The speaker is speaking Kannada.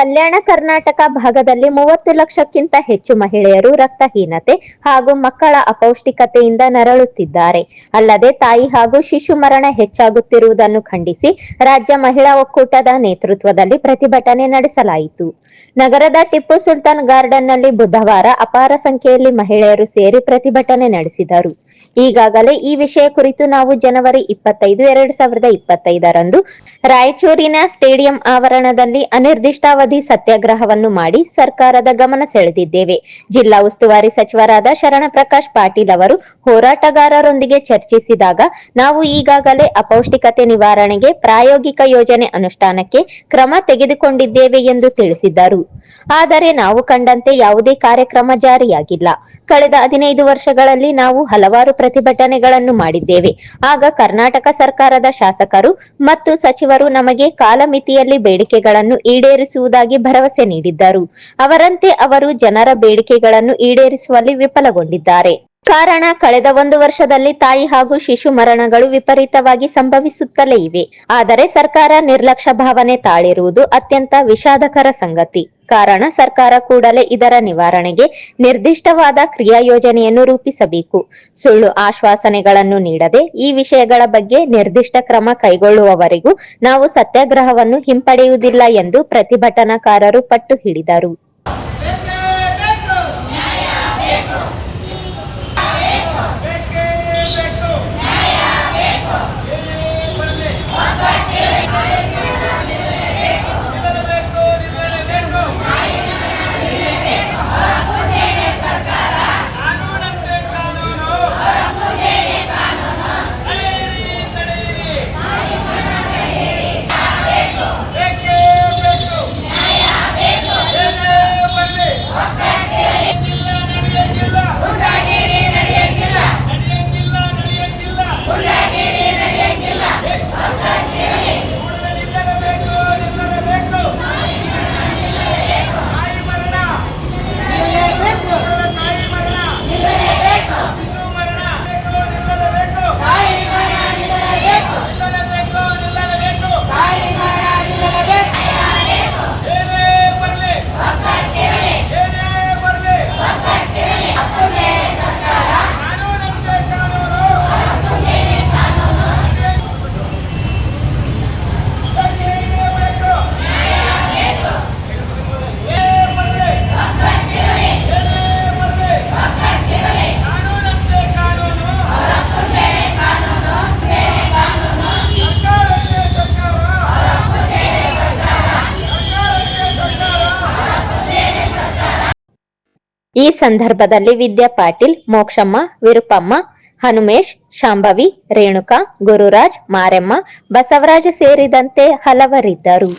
ಕಲ್ಯಾಣ ಕರ್ನಾಟಕ ಭಾಗದಲ್ಲಿ ಮೂವತ್ತು ಲಕ್ಷಕ್ಕಿಂತ ಹೆಚ್ಚು ಮಹಿಳೆಯರು ರಕ್ತಹೀನತೆ ಹಾಗೂ ಮಕ್ಕಳ ಅಪೌಷ್ಟಿಕತೆಯಿಂದ ನರಳುತ್ತಿದ್ದಾರೆ. ಅಲ್ಲದೆ ತಾಯಿ ಹಾಗೂ ಶಿಶು ಮರಣ ಹೆಚ್ಚಾಗುತ್ತಿರುವುದನ್ನು ಖಂಡಿಸಿ ರಾಜ್ಯ ಮಹಿಳಾ ಒಕ್ಕೂಟದ ನೇತೃತ್ವದಲ್ಲಿ ಪ್ರತಿಭಟನೆ ನಡೆಸಲಾಯಿತು. ನಗರದ ಟಿಪ್ಪು ಸುಲ್ತಾನ್ ಗಾರ್ಡನ್ನಲ್ಲಿ ಬುಧವಾರ ಅಪಾರ ಸಂಖ್ಯೆಯಲ್ಲಿ ಮಹಿಳೆಯರು ಸೇರಿ ಪ್ರತಿಭಟನೆ ನಡೆಸಿದರು. ಈಗಾಗಲೇ ಈ ವಿಷಯ ಕುರಿತು ನಾವು ಜನವರಿ ಇಪ್ಪತ್ತೈದು, ಎರಡ್ ಸಾವಿರದ ಇಪ್ಪತ್ತೈದರಂದು ರಾಯಚೂರಿನ ಸ್ಟೇಡಿಯಂ ಆವರಣದಲ್ಲಿ ಅನಿರ್ದಿಷ್ಟಾವಧಿ ಸತ್ಯಾಗ್ರಹವನ್ನು ಮಾಡಿ ಸರ್ಕಾರದ ಗಮನ ಸೆಳೆದಿದ್ದೇವೆ. ಜಿಲ್ಲಾ ಉಸ್ತುವಾರಿ ಸಚಿವರಾದ ಶರಣ ಪ್ರಕಾಶ್ ಪಾಟೀಲ್ ಅವರು ಹೋರಾಟಗಾರರೊಂದಿಗೆ ಚರ್ಚಿಸಿದಾಗ ನಾವು ಈಗಾಗಲೇ ಅಪೌಷ್ಟಿಕತೆ ನಿವಾರಣೆಗೆ ಪ್ರಾಯೋಗಿಕ ಯೋಜನೆ ಅನುಷ್ಠಾನಕ್ಕೆ ಕ್ರಮ ತೆಗೆದುಕೊಂಡಿದ್ದೇವೆ ಎಂದು ತಿಳಿಸಿದ್ದರು. ಆದರೆ ನಾವು ಕಂಡಂತೆ ಯಾವುದೇ ಕಾರ್ಯಕ್ರಮ ಜಾರಿಯಾಗಿಲ್ಲ. ಕಳೆದ ಹದಿನೈದು ವರ್ಷಗಳಲ್ಲಿ ನಾವು ಹಲವಾರು ಪ್ರತಿಭಟನೆಗಳನ್ನು ಮಾಡಿದ್ದೇವೆ. ಆಗ ಕರ್ನಾಟಕ ಸರ್ಕಾರದ ಶಾಸಕರು ಮತ್ತು ಸಚಿವರು ನಮಗೆ ಕಾಲಮಿತಿಯಲ್ಲಿ ಬೇಡಿಕೆಗಳನ್ನು ಈಡೇರಿಸುವುದಾಗಿ ಭರವಸೆ ನೀಡಿದ್ದರು. ಅವರಂತೆ ಅವರು ಜನರ ಬೇಡಿಕೆಗಳನ್ನು ಈಡೇರಿಸುವಲ್ಲಿ ವಿಫಲಗೊಂಡಿದ್ದಾರೆ. ಕಾರಣ ಕಳೆದ ಒಂದು ವರ್ಷದಲ್ಲಿ ತಾಯಿ ಹಾಗೂ ಶಿಶು ಮರಣಗಳು ವಿಪರೀತವಾಗಿ ಸಂಭವಿಸುತ್ತಲೇ ಇವೆ. ಆದರೆ ಸರ್ಕಾರ ನಿರ್ಲಕ್ಷ್ಯ ಭಾವನೆ ತಾಳಿರುವುದು ಅತ್ಯಂತ ವಿಷಾದಕರ ಸಂಗತಿ. ಕಾರಣ ಸರ್ಕಾರ ಕೂಡಲೇ ಇದರ ನಿವಾರಣೆಗೆ ನಿರ್ದಿಷ್ಟವಾದ ಕ್ರಿಯಾ ಯೋಜನೆಯನ್ನು ರೂಪಿಸಬೇಕು. ಸುಳ್ಳು ಆಶ್ವಾಸನೆಗಳನ್ನು ನೀಡದೆ ಈ ವಿಷಯಗಳ ಬಗ್ಗೆ ನಿರ್ದಿಷ್ಟ ಕ್ರಮ ಕೈಗೊಳ್ಳುವವರೆಗೂ ನಾವು ಸತ್ಯಾಗ್ರಹವನ್ನು ಹಿಂಪಡೆಯುವುದಿಲ್ಲ ಎಂದು ಪ್ರತಿಭಟನಾಕಾರರು ಪಟ್ಟು ಹಿಡಿದರು. ಈ ಸಂದರ್ಭದಲ್ಲಿ ವಿದ್ಯಾ ಪಾಟೀಲ್ ಮೋಕ್ಷಮ್ಮ ವಿರುಪಮ್ಮ ಹನುಮೇಶ್ ಶಾಂಭವಿ ರೇಣುಕಾ ಗುರುರಾಜ್ ಮಾರೆಮ್ಮ ಬಸವರಾಜ ಸೇರಿದಂತೆ ಹಲವರಿದ್ದರು.